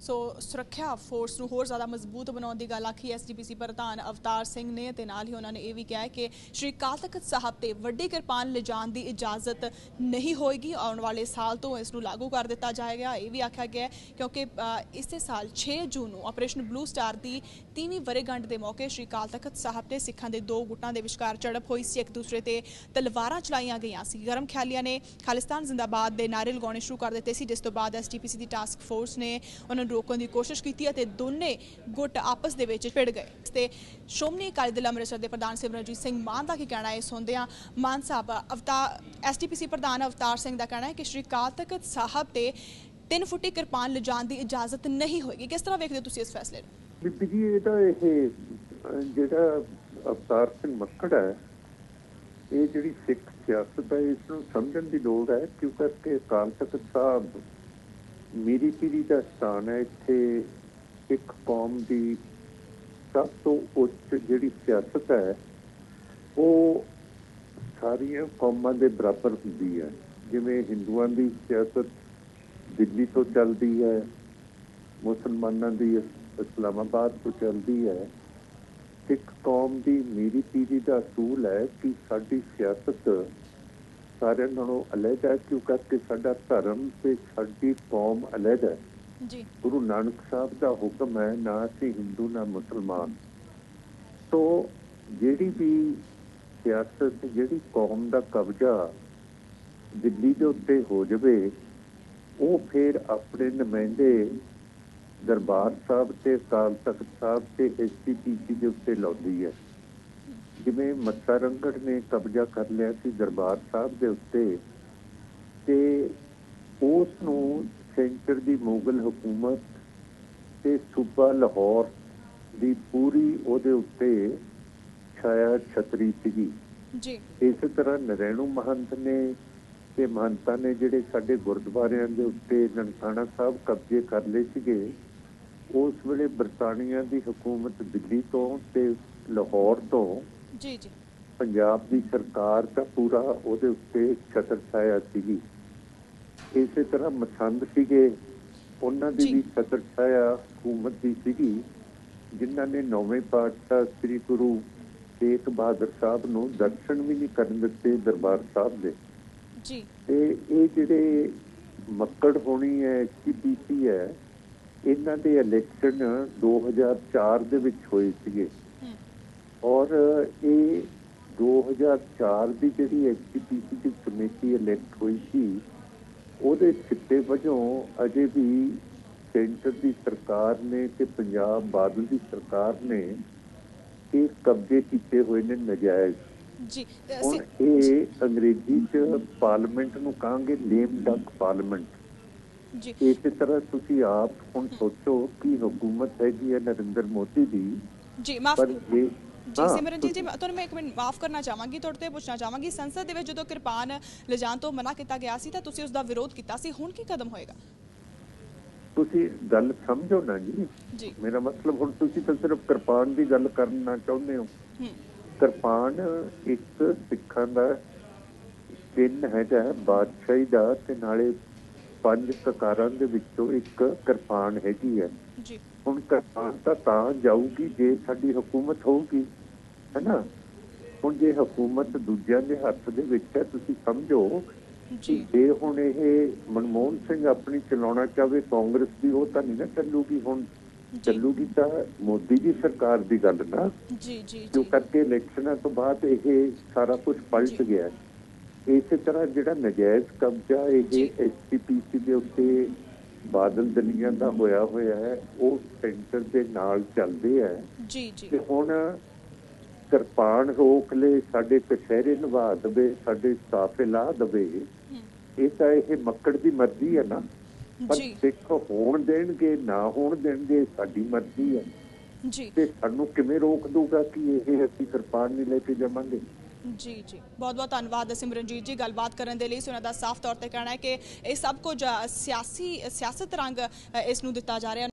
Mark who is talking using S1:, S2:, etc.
S1: ਸੋ ਸੁਰੱਖਿਆ ਫੋਰਸ ਨੂੰ ਹੋਰ ਜ਼ਿਆਦਾ ਮਜ਼ਬੂਤ ਬਣਾਉਣ ਦੀ ਗੱਲ ਆਖੀ ਐਸਜੀਪੀਸੀ ਪ੍ਰਧਾਨ ਅਵਤਾਰ ਸਿੰਘ ਨੇ ਤੇ ਨਾਲ ਹੀ ਉਹਨਾਂ ਨੇ ਇਹ ਵੀ ਕਿਹਾ ਕਿ ਸ਼੍ਰੀ ਅਕਾਲ ਤਖਤ ਸਾਹਿਬ ਤੇ ਵੱਡੀ ਕਿਰਪਾਨ ਲਿਜਾਣ ਦੀ ਇਜਾਜ਼ਤ ਨਹੀਂ ਹੋਏਗੀ। ਆਉਣ ਵਾਲੇ ਸਾਲ ਤੋਂ ਇਸ ਨੂੰ ਲਾਗੂ ਕਰ ਦਿੱਤਾ ਜਾਏਗਾ। ਇਹ ਵੀ ਆਖਿਆ ਗਿਆ ਕਿਉਂਕਿ ਇਸੇ ਸਾਲ 6 ਜੂਨ ਨੂੰ ਆਪਰੇਸ਼ਨ ਬਲੂ ਸਟਾਰ ਦੀ ਤੀਵੀਂ ਵਰੇਗੰਢ ਦੇ ਮੌਕੇ ਸ਼੍ਰੀ ਅਕਾਲ ਤਖਤ ਸਾਹਿਬ ਤੇ ਸਿੱਖਾਂ ਦੇ ਦੋ ਗੁੱਟਾਂ ਦੇ ਵਿਚਕਾਰ ਝੜਪ ਹੋਈ ਸੀ। ਇੱਕ ਦੂਸਰੇ ਤੇ ਤਲਵਾਰਾਂ ਚਲਾਈਆਂ ਗਈਆਂ ਸੀ। ਗਰਮ ਖਿਆਲੀਆਂ ਨੇ ਖਾਲਿਸਤਾਨ ਜ਼ਿੰਦਾਬਾਦ ਦੇ ਨਾਰੇ ਲਗਾਉਣੇ ਸ਼ੁਰੂ ਕਰ ਦਿੱਤੇ ਸੀ, ਜਿਸ ਤੋਂ ਬਾਅਦ ਐਸਟੀਪੀਸੀ ਦੀ ਟਾਸਕ ਫੋਰਸ ਨੇ ਉਹਨਾਂ ਰੋਕਣ ਦੀ ਕੋਸ਼ਿਸ਼ ਕੀਤੀ ਅਤੇ ਦੋਨੇ ਗੁੱਟ ਆਪਸ ਦੇ ਵਿੱਚ ਭਿੜ ਗਏ। ਤੇ ਸ਼੍ਰੋਮਣੀ ਅਕਾਲੀ ਦਲ ਅੰਮ੍ਰਿਤਸਰ ਦੇ ਪ੍ਰਧਾਨ ਸਿਮਰਨਜੀਤ ਸਿੰਘ ਮਾਨ ਦਾ ਕੀ ਕਹਿਣਾ ਹੈ ਸੁਣਦੇ ਹਾਂ ਮਾਨ ਸਾਹਿਬ। ਅਵਤਾਰ ਐਸਟੀਪੀਸੀ ਪ੍ਰਧਾਨ ਅਵਤਾਰ ਸਿੰਘ ਦਾ ਕਹਿਣਾ ਹੈ ਕਿ ਸ਼੍ਰੀ ਅਕਾਲ ਸਾਹਿਬ ਤੇ 3 ਫੁੱਟੀ ਕਿਰਪਾਨ ਲਿਜਾਣ ਦੀ ਇਜਾਜ਼ਤ ਨਹੀਂ ਹੋਏਗੀ। ਕਿਸ ਤਰ੍ਹਾਂ ਵੇਖਦੇ ਹੋ ਤੁਸੀਂ ਇਸ ਫੈਸਲੇ ਨੂੰ?
S2: ਬੀਬੀ ਜੀ, ਇਹ ਤਾਂ ਇਹ ਜਿਹੜਾ ਅਵਤਾਰ ਸਿੰਘ ਮੱਕੜ ਹੈ, ਇਹ ਜਿਹੜੀ ਸਿੱਖ ਸਿਆਸਤ ਹੈ, ਇਸ ਨੂੰ ਸਮਝਣ ਦੀ ਲੋੜ ਹੈ, ਕਿਉਂਕਿ ਕਿ ਅਕਾਲ ਤਖਤ ਸਾਹਿਬ ਮੇਰੀ ਪੀੜੀ ਦਾ ਸਥਾਨ ਹੈ ਇੱਥੇ ਸਿੱਖ ਕੌਮ ਦੀ ਸਭ ਤੋਂ ਉੱਚ ਜਿਹੜੀ ਸਿਆਸਤ ਹੈ, ਉਹ ਸਾਰੀਆਂ ਕੌਮਾਂ ਦੇ ਬਰਾਬਰ ਹੁੰਦੀ ਹੈ। ਜਿਵੇਂ ਹਿੰਦੂਆਂ ਦੀ ਸਿਆਸਤ ਦਿੱਲੀ ਤੋਂ ਚੱਲਦੀ ਹੈ, ਮੁਸਲਮਾਨਾਂ ਦੀ ਇਸਲਾਮਾਬਾਦ ਤੋਂ ਚੱਲਦੀ ਹੈ। ਸਿੱਖ ਕੌਮ ਦੀ ਮੇਰੀ ਪੀੜੀ ਦਾ ਅਸੂਲ ਹੈ ਕਿ ਸਾਡੀ ਸਿਆਸਤ ਸਾਰਿਆਂ ਨਾਲੋਂ ਅਲੱਗ ਹੈ ਕਿਉਂਕਿ ਸਾਡਾ ਧਰਮ ਤੇ ਸਾਡੀ ਕੌਮ ਅਲੱਗ ਹੈ?
S1: ਜੀ।
S2: ਗੁਰੂ ਨਾਨਕ ਸਾਹਿਬ ਦਾ ਹੁਕਮ ਹੈ ਨਾ ਅਸੀਂ ਹਿੰਦੂ ਨਾ ਮੁਸਲਮਾਨ। ਤੋਂ ਜਿਹੜੀ ਵੀ ਸਿਆਸਤ ਜਿਹੜੀ ਕੌਮ ਦਾ ਕਬਜ਼ਾ ਦਿੱਲੀ ਦੇ ਉੱਤੇ ਹੋ ਜਾਵੇ ਉਹ ਫਿਰ ਆਪਣੇ ਨੁਮਾਇੰਦੇ ਦਰਬਾਰ ਸਾਹਿਬ ਤੇ ਅਕਾਲ ਤਖਤ ਸਾਹਿਬ ਤੇ ਐਸਪੀਪੀਸੀ ਦੇ ਉੱਤੇ ਲਾਉਂਦੀ ਹੈ। ਜਿਵੇਂ ਮੱਸਾ ਰੰਗੜ ਨੇ ਕਬਜ਼ਾ ਕਰ ਲਿਆ ਸੀ ਦਰਬਾਰ ਸਾਹਿਬ ਦੇ ਉੱਤੇ ਤੇ ਉਸ ਨੂੰ ਸੈਂਟਰ ਦੀ ਮੁਗਲ ਹਕੂਮਤ ਤੇ ਸੂਬਾ ਲਾਹੌਰ ਦੀ ਪੂਰੀ ਉਹਦੇ ਉੱਤੇ ਛਾਇਆ ਛਤਰੀ ਸੀਗੀ।
S1: ਜੀ।
S2: ਇਸੇ ਤਰ੍ਹਾਂ ਨਰੈਣੂ ਮਹੰਤ ਨੇ ਤੇ ਮਹੰਤਾਂ ਨੇ ਜਿਹੜੇ ਸਾਡੇ ਗੁਰਦੁਆਰਿਆਂ ਦੇ ਉੱਤੇ ਨਨਕਾਣਾ ਸਾਹਿਬ ਕਬਜ਼ੇ ਕਰ ਲਏ ਸੀਗੇ ਉਸ ਵੇਲੇ ਬਰਤਾਨੀਆ ਦੀ ਹਕੂਮਤ ਦਿੱਲੀ ਤੋਂ ਤੇ ਲਾਹੌਰ ਤੋਂ
S1: ਜੀ ਜੀ।
S2: ਪੰਜਾਬ ਦੀ ਸਰਕਾਰ ਦਾ ਪੂਰਾ ਉਹਦੇ ਉੱਤੇ ਛਤਰ ਛਾਇਆ ਸੀਗੀ। ਇਸੇ ਤਰ੍ਹਾਂ ਮਸੰਦ ਸੀਗੇ ਉਹਨਾਂ ਦੀ। ਵੀ ਛਤਰ ਛਾਇਆ ਹਕੂਮਤ ਦੀ ਸੀਗੀ ਜਿਨ੍ਹਾਂ ਨੇ ਨੌਵੇਂ ਪਾਤਸ਼ਾਹ ਸ੍ਰੀ ਗੁਰੂ ਤੇਗ ਬਹਾਦਰ ਸਾਹਿਬ ਨੂੰ ਦਰਸ਼ਨ ਵੀ ਨਹੀਂ ਕਰਨ ਦਿੱਤੇ ਦਰਬਾਰ ਸਾਹਿਬ ਦੇ।
S1: ਜੀ।
S2: ਤੇ ਇਹ ਜਿਹੜੇ ਮੱਕੜ ਹੋਣੀ ਹੈ ਐਸਪੀਪੀ ਹੈ ਇਹਨਾਂ ਦੇ ਇਲੈਕਸ਼ਨ 2004 ਦੇ ਵਿੱਚ ਹੋਏ ਸੀਗੇ। ਔਰ ਇਹ 2004 ਦੀ ਜਿਹੜੀ ਐਸਪੀਪੀਸੀ ਦੀ ਕਮੇਟੀ ਇਲੈਕਟ ਹੋਈ ਸੀ ਉਹਦੇ ਸਿੱਟੇ ਵਜੋਂ ਅਜੇ ਵੀ ਸੈਂਟਰ ਦੀ ਸਰਕਾਰ ਨੇ ਤੇ ਪੰਜਾਬ ਬਾਦਲ ਦੀ ਸਰਕਾਰ ਨੇ ਇਹ ਕਬਜ਼ੇ ਕੀਤੇ ਹੋਏ ਨੇ ਨਜਾਇਜ਼।
S1: ਜੀ
S2: ਇਹ ਅੰਗਰੇਜ਼ੀ ਚ ਪਾਰਲੀਮੈਂਟ ਨੂੰ ਕਹਾਂਗੇ ਲੇਮ ਡਕ ਪਾਰਲੀਮੈਂਟ।
S1: ਜੀ।
S2: ਇਸੇ ਤਰ੍ਹਾਂ ਤੁਸੀਂ ਆਪ ਹੁਣ ਸੋਚੋ ਕਿ ਹਕੂਮਤ ਹੈਗੀ ਹੈ ਨਰਿੰਦਰ ਮੋਦੀ ਦੀ।
S1: ਜੀ ਮਾਫ ਜੀ ਸਿਮਰਨਜੀਤ ਜੀ ਤੁਹਾਨੂੰ ਮੈਂ ਇੱਕ ਮਿੰਟ ਮਾਫ ਕਰਨਾ ਚਾਹਾਂਗੀ ਤੁਹਾਡੇ ਤੇ ਪੁੱਛਣਾ ਚਾਹਾਂਗੀ। ਸੰਸਦ ਦੇ ਵਿੱਚ ਜਦੋਂ ਕਿਰਪਾਨ ਲਿਜਾਣ ਤੋਂ ਮਨਾ ਕੀਤਾ ਗਿਆ ਸੀ ਤਾਂ ਤੁਸੀਂ ਉਸ ਦਾ ਵਿਰੋਧ ਕੀਤਾ ਸੀ। ਹੁਣ ਕੀ ਕਦਮ ਹੋਏਗਾ?
S2: ਤੁਸੀਂ ਗੱਲ ਸਮਝੋ ਨਾ ਜੀ। ਮੇਰਾ ਮਤਲਬ ਹੁਣ ਤੁਸੀਂ ਤਾਂ ਸਿਰਫ ਕਿਰਪਾਨ ਦੀ ਗੱਲ ਕਰਨਾ ਚਾਹੁੰਦੇ ਹੋ। ਕਿਰਪਾਨ ਇੱਕ ਸਿੱਖਾਂ ਦਾ ਚਿੰਨ੍ਹ ਹੈਗਾ ਬਾਦਸ਼ਾਹੀ ਦਾ ਤੇ ਨਾਲੇ ਪੰਜ ਕਕਾਰਾਂ ਦੇ ਵਿੱਚੋਂ ਇੱਕ ਕਿਰਪਾਨ ਹੈਗੀ ਹੈ।
S1: ਜੀ।
S2: ਹੁਣ ਤਾਂ ਤਾਂ ਜਾਊਗੀ ਜੇ ਸਾਡੀ ਹਕੂਮਤ ਹੋਊਗੀ ਹੈਨਾ ਹੁਣ ਜੇ ਹਕੂਮਤ ਦੂਜਿਆਂ ਦੇ ਹੱਥ ਦੇ ਵਿੱਚ ਹੈ ਤੁਸੀਂ ਸਮਝੋ
S1: ਜੀ
S2: ਜੇ ਹੁਣ ਇਹ ਮਨਮੋਹਨ ਸਿੰਘ ਆਪਣੀ ਚਲਾਉਣਾ ਚਾਹਵੇ ਕਾਂਗਰਸ ਦੀ ਉਹ ਤਾਂ ਨਹੀਂ ਨਾ ਚੱਲੂਗੀ ਹੁਣ
S1: ਜੀ
S2: ਚੱਲੂਗੀ ਤਾਂ ਮੋਦੀ ਦੀ ਸਰਕਾਰ ਦੀ ਗੱਲ ਨਾ
S1: ਜੀ ਜੀ
S2: ਜੋ
S1: ਜੀ
S2: ਕਰਕੇ ਇਲੈਕਸ਼ਨਾਂ ਤੋਂ ਬਾਅਦ ਇਹ ਸਾਰਾ ਕੁਝ ਪਲਟ
S1: ਜੀ।
S2: ਗਿਆ। ਇਸੇ ਤਰ੍ਹਾਂ ਜਿਹੜਾ ਨਜਾਇਜ਼ ਕਬਜ਼ਾ
S1: ਜੀ।
S2: ਇਹ ਐਸਪੀਪੀਸੀ ਦੇ ਉੱਤੇ ਬਾਦਲ ਦਲੀਆਂ ਦਾ ਹੋਇਆ ਹੋਇਆ ਹੈ ਉਹ ਸੈਂਟਰ ਦੇ ਨਾਲ ਚੱਲਦੇ ਹੈ।
S1: ਜੀ ਜੀ।
S2: ਤੇ ਹੁਣ ਕਿਰਪਾਨ ਰੋਕ ਲੈ ਸਾਡੇ ਕਸ਼ਹਿਰੇ ਨਿਭਾ ਦਵੇ ਸਾਡੇ ਸਾਫੇ ਲਾ ਦਵੇ। ਇਹ ਤਾਂ ਇਹ ਮੱਕੜ ਦੀ ਮਰਜ਼ੀ ਹੈ ਨਾ। ਪਰ ਸਿੱਖ ਹੋਣ ਦੇਣਗੇ ਨਾ ਹੋਣ ਦੇਣਗੇ ਸਾਡੀ ਮਰਜ਼ੀ ਹੈ।
S1: ਜੀ।
S2: ਤੇ ਸਾਨੂੰ ਕਿਵੇਂ ਰੋਕ ਦੂਗਾ ਕਿ ਇਹ ਅਸੀਂ ਕਿਰਪਾਨ ਨਹੀਂ ਲੈ ਕੇ ਜਾਵਾਂਗੇ?
S1: ਜੀ ਜੀ। ਬਹੁਤ ਬਹੁਤ ਧੰਨਵਾਦ ਸਿਮਰਨਜੀਤ ਜੀ ਗੱਲਬਾਤ ਕਰਨ ਦੇ ਲਈ। ਸੋ ਉਹਨਾਂ ਦਾ ਸਾਫ਼ ਤੌਰ ਤੇ ਕਹਿਣਾ ਹੈ ਕਿ ਇਹ ਸਭ ਕੁਝ ਸਿਆਸੀ ਸਿਆਸਤ ਰੰਗ ਇਸ ਨੂੰ ਦਿੱਤਾ ਜਾ ਰਿਹਾ।